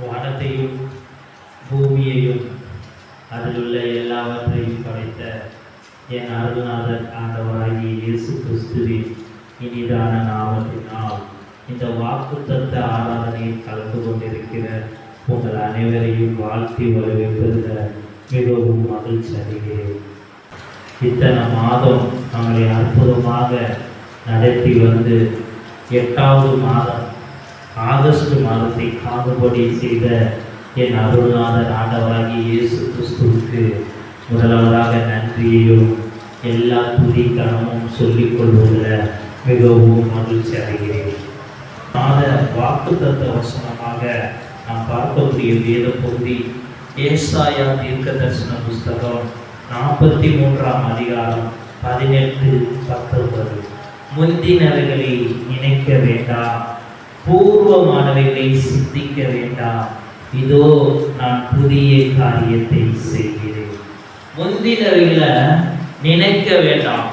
வானத்தையும் பூமியையும் அதில் உள்ள எல்லாவற்றையும் படைத்த என் அருள்நாதன் ஆண்டவராகி இயேசு கிறிஸ்துவின் இனிதான நாமத்தினால் இந்த வாக்குத்தத்த ஆராதனையில் கலந்து கொண்டிருக்கிற உங்கள் அனைவரையும் வாழ்த்தி வரவேற்பதில் மிகவும் மகிழ்ச்சி அடைகிறேன். இத்தனை மாதம் நம்மளை அற்புதமாக நடத்தி வந்து எட்டாவது மாதம் ஆகஸ்ட் மாதத்தை காதுபடி செய்த என் அருள்நாதர் ஆண்டவராகி இயேசு கிறிஸ்துவுக்கு முதலாவதாக நன்றியையும் எல்லா துதி கணமும் சொல்லிக் கொள்வதில் மிகவும் மகிழ்ச்சி அடைகிறேன். மாத வாக்குத்தத்த வசனமாக நாம் பார்க்கக்கூடிய வேத பகுதி ஏசாயா தீர்க்க தரிசன புஸ்தகம் நாற்பத்தி மூன்றாம் அதிகாரம் பதினெட்டு பத்தொன்பது. முந்தினர்களை நினைக்க வேண்டாம் பூர்வமானவைகளை சிந்திக்க வேண்டாம். இதோ நான் புதிய காரியத்தை செய்கிறேன். முந்தினவைகளை நினைக்க வேண்டாம்.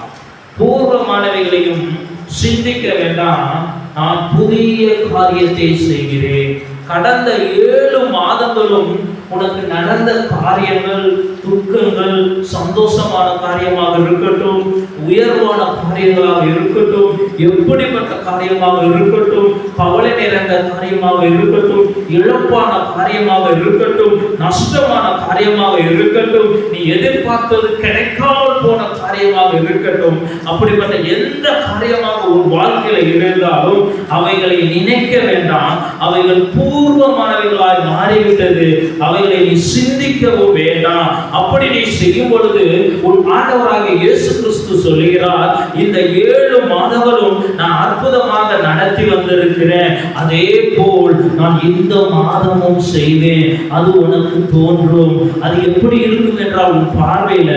பூர்வமானவைகளையும் சிந்திக்க வேண்டாம். நான் புதிய காரியத்தை செய்கிறேன். கடந்த ஏழு மாதங்களும் உனக்கு நடந்த காரியங்கள் துக்கங்கள் சந்தோஷமான காரியமாக இருக்கட்டும் உயர்வான காரியங்களாக இருக்கட்டும் எப்படிப்பட்ட காரியமாக இருக்கட்டும் கவலை நிறைந்த காரியமாக இருக்கட்டும் இழப்பான காரியமாக இருக்கட்டும் நஷ்டமான காரியமாக இருக்கட்டும் நீ எதிர்பார்த்தது கிடைக்காமல் போன காரியமாக இருக்கட்டும் அப்படிப்பட்ட எந்த காரியமாக உன் வாழ்க்கையில இருந்தாலும் அவைகளை நினைக்க வேண்டாம். அவைகள் பூர்வமானவைகளாய் மாறிவிட்டது. அவைகளை நீ சிந்திக்கவும் வேண்டாம். அப்படி நீ செய்யும் பொழுது உன் ஆண்டவராக இயேசு கிறிஸ்து சொல்லுகிறார் இந்த ஏழு மாதங்களும் நான் அற்புதமாக நடத்தி வந்திருக்கிறேன். அதே போல் நான் இந்த மாதமும் செய்வேன். அது உனக்கு தோன்றும். அது எப்படி இருக்கும் என்றால் உன் பார்வையில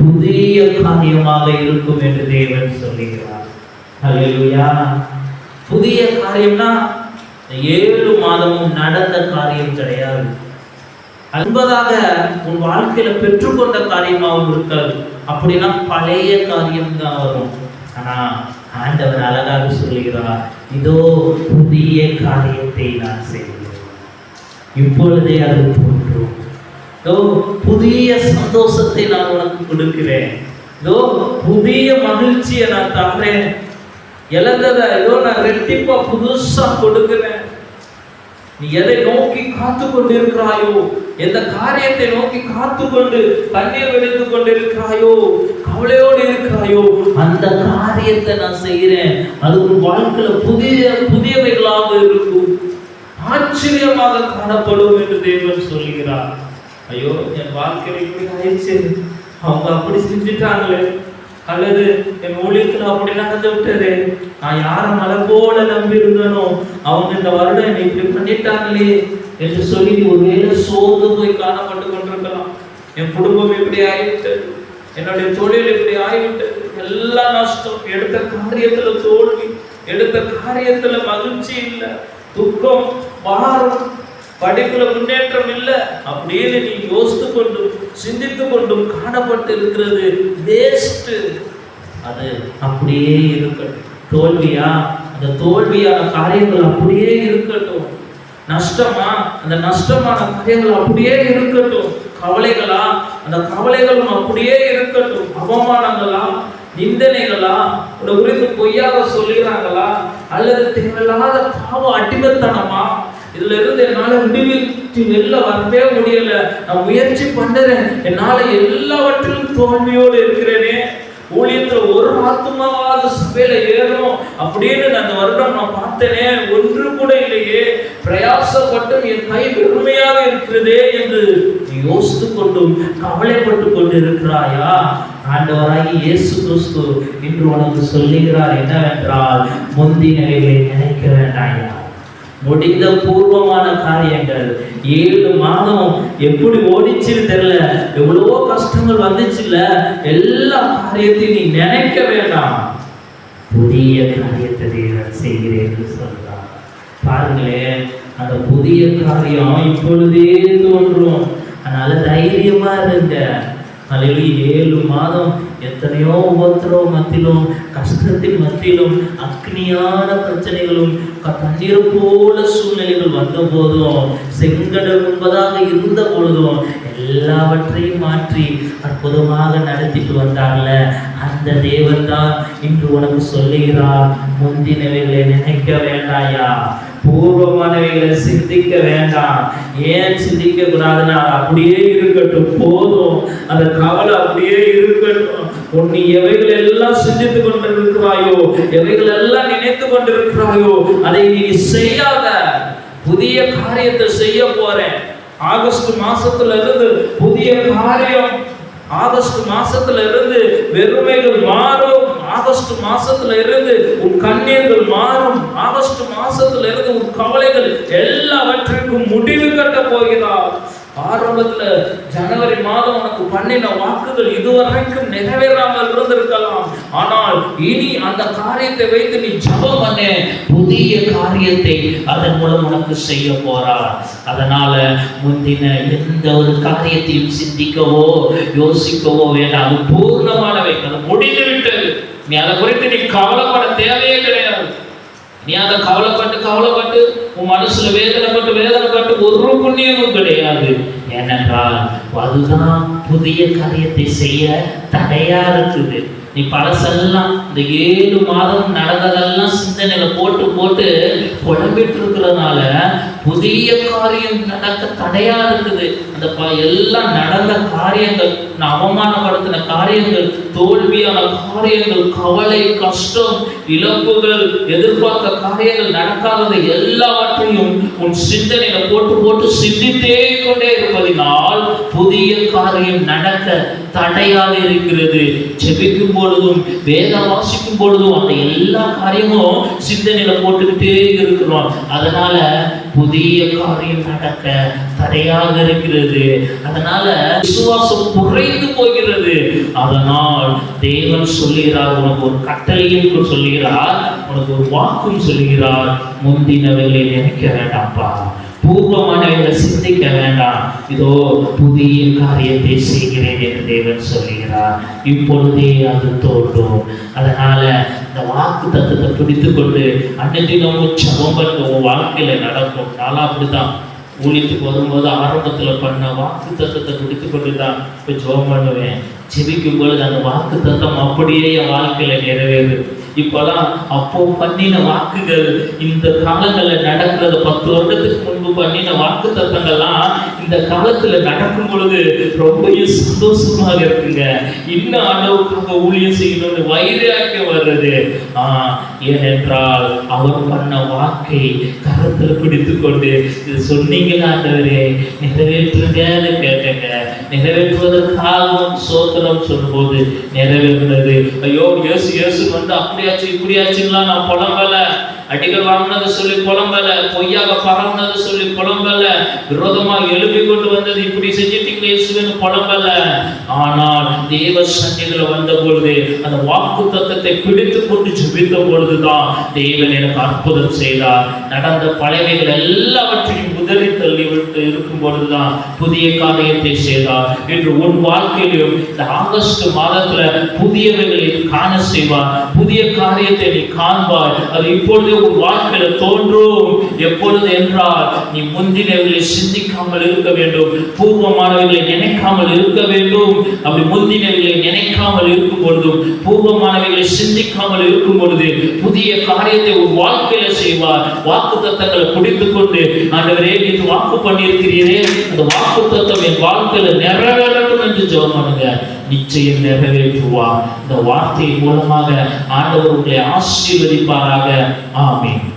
புதிய காரியமாக இருக்கும் என்று தேவன் சொல்லுகிறார். அல்லேலூயா புதிய காரியம்னா ஏழு மாதமும் நடந்த காரியம் கிடையாது. அன்பதாக உன் வாழ்க்கையில பெற்றுக்கொண்ட காரியமாகவும் இருக்காது. அப்படின்னா பழைய காரியம் தான் வரும். ஆனா ஆண்டவர் அழகாக சொல்லுகிறார் இதோ புதிய காரியத்தை நான் செய்கிறேன். இப்பொழுதே அது தோன்றும். இதோ புதிய சந்தோஷத்தை நான் உனக்கு கொடுக்கிறேன். இதோ புதிய மகிழ்ச்சியை நான் தர்றேன். இழந்ததை ஏதோ நான் ரெட்டிப்பா புதுசா கொடுக்கிறேன். நீ எதை நோக்கி காத்து கொண்டிருக்கிறாயோ எந்த காரியத்தை நோக்கி காத்து கொண்டு கண்ணீர் வெடித்துக் கொண்டிருக்கிறாயோ கவலையோடு இருக்கிறாயோ அந்த காரியத்தை நான் செய்கிறேன். அது உன் வாழ்க்கையில புதிய புதியவைகளாக இருக்கும். ஆச்சரியமாக காணப்படும் என்று தேவன் சொல்கிறார் ஐயோ என் வாழ்க்கையில இப்படி ஆயிடுச்சு அவங்க அப்படி செஞ்சுட்டாங்களே. அல்லது என் ஊழியத்தில் அப்படி நடந்து விட்டது. நான் யாரை மலை போல நம்பி இருந்தனோ அவங்க இந்த வருடம் என்னை இப்படி பண்ணிட்டாங்களே என்று சொல்லி ஒருவேளை சோர்ந்து போய் காணப்பட்டு கொண்டிருக்கலாம். என் குடும்பம் இப்படி ஆகிவிட்டது என்னுடைய தொழில் இப்படி ஆகிவிட்டது எல்லாம் நஷ்டம் எடுத்த காரியத்துல தோல்வி எடுத்த காரியத்துல மகிழ்ச்சி இல்லை துக்கம் பாரம் படிப்புல முன்னேற்றம் இல்லை அப்படின்னு நீ யோசித்து கொண்டும் சிந்தித்து கொண்டும் காணப்பட்டு இருக்கிறது வேஸ்ட் அது அப்படியே இருக்கட்டும். தோல்வியா? அந்த தோல்வியான காரியங்கள் அப்படியே இருக்கட்டும். நஷ்டமா? அந்த நஷ்டமான காரியங்கள் அப்படியே இருக்கட்டும். கவலைகளா? அந்த கவலைகளும் அப்படியே இருக்கட்டும். அவமானங்களா? நிந்தனைகளா? உன்னை குறித்து பொய்யாக சொல்லுகிறாங்களா அல்லது தேவையில்லாத பாவ அடிமைத்தனமா? இதுல இருந்து என்னால விடுவித்து வெளில வரவே முடியல. நான் முயற்சி பண்ணுறேன் என்னால எல்லாவற்றிலும் தோல்வியோடு இருக்கிறேனே. ஊழியத்துல ஒரு ஆத்மாவாவது சபையில ஏறும் அப்படின்னு நான் அந்த வருடம் நான் பார்த்தேனே. ஒன்று கூட இல்லையே. பிரயாசப்பட்டும் என் கை வெறுமையாக இருக்கிறதே என்று நீ யோசித்து கொண்டும் கவலைப்பட்டு கொண்டு இருக்கிறாயா ஆண்டவராகி இயேசு கிறிஸ்து இன்று உனக்கு சொல்லுகிறார் என்னவென்றால் முந்தினவைகளை நினைக்க வேண்டாயா முடிந்த பூர்வமான காரியங்கள். ஏழு மாதம் எப்படி ஓடிச்சுன்னு தெரியல. எவ்வளவோ கஷ்டங்கள் வந்துச்சுல்ல. எல்லா காரியத்தையும் நீ நினைக்க வேண்டாம். புதிய காரியத்தை தேவன் செய்கிறேன் என்று பாருங்களேன் அந்த புதிய காரியம் இப்பொழுதே தோன்றும். அதனால தைரியமா இருங்க. அதில் ஏழு மாதம் எத்தனையோ உபத்திரவ மத்தியிலும் கஷ்டத்தின் மத்தியிலும் அக்னியான பிரச்சனைகளும் தண்ணீர் போல சூழ்நிலைகள் வந்த போதும் செங்கடல் முன்பதாக இருந்த பொழுதும் எல்லாவற்றையும் மாற்றி அற்புதமாக நடத்திட்டு வந்தார்ல. அந்த தேவன் தான் இன்று உனக்கு சொல்லுகிறார் முந்தினவைகளை நினைக்க வேண்டாயா? பூர்வமானவைகளை சிந்திக்க வேண்டாம். ஏன் சிந்திக்க கூடாதுன்னா அப்படியே இருக்கட்டும் போதும். அந்த கவலை அப்படியே இருக்கட்டும். உன்னை எவைகள் எல்லாம் சிந்தித்து கொண்டிருக்கிறாயோ எவைகள் எல்லாம் நினைத்து கொண்டிருக்கிறாயோ அதை நீ செய்யாத. புதிய காரியத்தை செய்ய போறேன். ஆகஸ்ட் மாசத்துல இருந்து புதிய காரியம். ஆகஸ்ட் மாசத்துல இருந்து வெறுமைகள் மாறும். ஆகஸ்ட் மாசத்துல இருந்து உன் கண்ணீர்கள் மாறும். ஆகஸ்ட் மாசத்துல இருந்து உன் கவலைகள் எல்லாவற்றிற்கும் முடிவு ஆரம்பத்துல ஜனவரி மாதம் உனக்கு பண்ணின வாக்குகள் இதுவரைக்கும் நிறைவேறாமல் இருந்திருக்கலாம். ஆனால் இனி அந்த காரியத்தை வைத்து நீ ஜபம் பண்ண. புதிய காரியத்தை அதன் மூலம் உனக்கு செய்ய போறார். அதனால முந்தின எந்த ஒரு காரியத்தையும் சிந்திக்கவோ யோசிக்கவோ வேண்டாம். அது பூர்ணமானவை. அது முடிந்து விட்டது நீ அதை குறித்து நீ கவலைப்பட தேவையே கிடையாது. நீ அதை கவலைப்பட்டு கவலைப்பட்டு உன் மனசுல வேதனைப்பட்டு வேதனைப்பட்டு ஒரு புண்ணியமும் கிடையாது. ஏனென்றால் அதுதான் புதிய காரியத்தை செய்ய தடையா இருக்குது. நீ பழசெல்லாம் இந்த ஏழு மாதம் நடந்ததெல்லாம் சிந்தனையில போட்டு போட்டு குழம்பிட்டு இருக்கிறதுனால புதிய காரியம் நடக்க தடையா இருக்குது. அந்த ப- எல்லாம் நடந்த காரியங்கள் நான் அவமானப்படுத்தின காரியங்கள் தோல்வியான காரியங்கள் கவலை கஷ்டம் இழப்புகள் எதிர்பார்த்த காரியங்கள் நடக்காதது எல்லாவற்றையும் உன் சிந்தனையில போட்டு போட்டு சிந்தித்தே கொண்டே இருப்பதினால் புதிய காரியம் நடக்க தடையாக இருக்கிறது. ஜெபிக்கும் பொழுதும் வேத வாசிக்கும் பொழுதும் அந்த எல்லா காரியமும் சிந்தனையில போட்டுக்கிட்டே இருக்கிறோம். அதனால புதிய காரியம் நடக்க தடையாக இருக்கிறது. அதனால விசுவாசம் குறைந்து போகிறது. அதனால் தேவன் சொல்லுகிறார் உனக்கு ஒரு கட்டளையும் சொல்லுகிறார் உனக்கு ஒரு வாக்கும் சொல்லுகிறார். முந்தினவைகளை நினைக்க வேண்டாம்ப்பா. பூர்வமானவைகளை சிந்திக்க வேண்டாம். இதோ புதிய காரியத்தை செய்கிறேன் என்று தேவன் சொல்லுகிறார். இப்பொழுதே அது தோன்றும். அதனால இந்த வாக்கு தத்துவத்தை பிடித்து கொண்டு அன்னதினமும் ஜபம் பண்ண உன் வாழ்க்கையில நடக்கும். நானும் அப்படிதான் ஊழியத்துக்கு வரும்போது ஆரம்பத்தில் பண்ண வாக்கு தத்துவத்தை பிடித்து கொண்டு தான் இப்போ ஜோம் பண்ணுவேன். செபிக்கும் பொழுது அந்த வாக்கு தத்துவம் அப்படியே என் வாழ்க்கையில் நிறைவேறு இப்போலாம் அப்போ பண்ணின வாக்குகள் இந்த காலங்களில் நடக்கிறது பத்து வருடத்துக்கு முன் பண்ணின வாக்கு தத்தங்கள்லாம் இந்த காலத்துல நடக்கும் பொழுது ரொம்பயும் சந்தோஷமாக இருக்குங்க. இன்னும் ஆண்டவருக்கு ரொம்ப ஊழியம் செய்யணும்னு வைராக்கியம் வர்றது. ஆஹ் ஏனென்றால் அவர் பண்ண வாக்கை கரத்துல பிடித்து கொண்டு இது சொன்னீங்களா ஆண்டவரே? நிறைவேற்றுங்கன்னு கேட்டேங்க. நிறைவேற்றுவதற்காகவும் சோதனம் சொல்லும்போது நிறைவேறினது ஐயோ இயேசு இயேசு வந்து அப்படியாச்சு இப்படியாச்சுங்களா? நான் புலம்பலை. அடிகள் வாங்கினது சொல்லி புலம்பல பொய்யாக பரவுனது சொல்லி புலம்பல விரோதமாக எழுப்பி கொண்டு வந்தது இப்படி செஞ்சிட்டீங்க இயேசுன்னு புலம்பல. ஆனால் தேவ சன்னிதில வந்த பொழுது அந்த வாக்கு தத்தத்தை பிடித்து கொண்டு ஜபித்த பொழுதுதான் தேவன் எனக்கு அற்புதம் செய்தார். நடந்த பழமைகள் எல்லாவற்றையும் உதறி தள்ளி விட்டு இருக்கும் பொழுதுதான் புதிய காரியத்தை செய்தார். என்று உன் வாழ்க்கையிலும் இந்த ஆகஸ்ட் மாதத்துல புதியவைகளை காண செய்வார் புதிய காரியத்தை நீ காண்பாய். அது இப்பொழுதே உன் வாழ்க்கையில தோன்றும். எப்பொழுது என்றால் நீ முந்தினவர்களை சிந்திக்காமல் இருக்க வேண்டும். பூர்வமானவர்களை நினைக்காமல் இருக்க வேண்டும். அப்படி முந்தினவைகளை நினைக்காமல் இருக்கும் பொழுதும் பூர்வமானவைகளை சிந்திக்காமல் இருக்கும் பொழுது புதிய காரியத்தை உன் வாழ்க்கையில செய்வார். வாக்கு தத்தங்களை குடித்துக் கொண்டு ஆண்டவரே நீங்க வாக்கு பண்ணியிருக்கிறீரே. அந்த வாக்கு தத்தம் என் வாழ்க்கையில நிறைவேறட்டும் என்று ஜெபம் பண்ணுங்க. நிச்சயம் நிறைவேற்றுவார். இந்த வார்த்தை மூலமாக ஆண்டவர் உங்களை ஆசீர்வதிப்பாராக. ஆமீன்.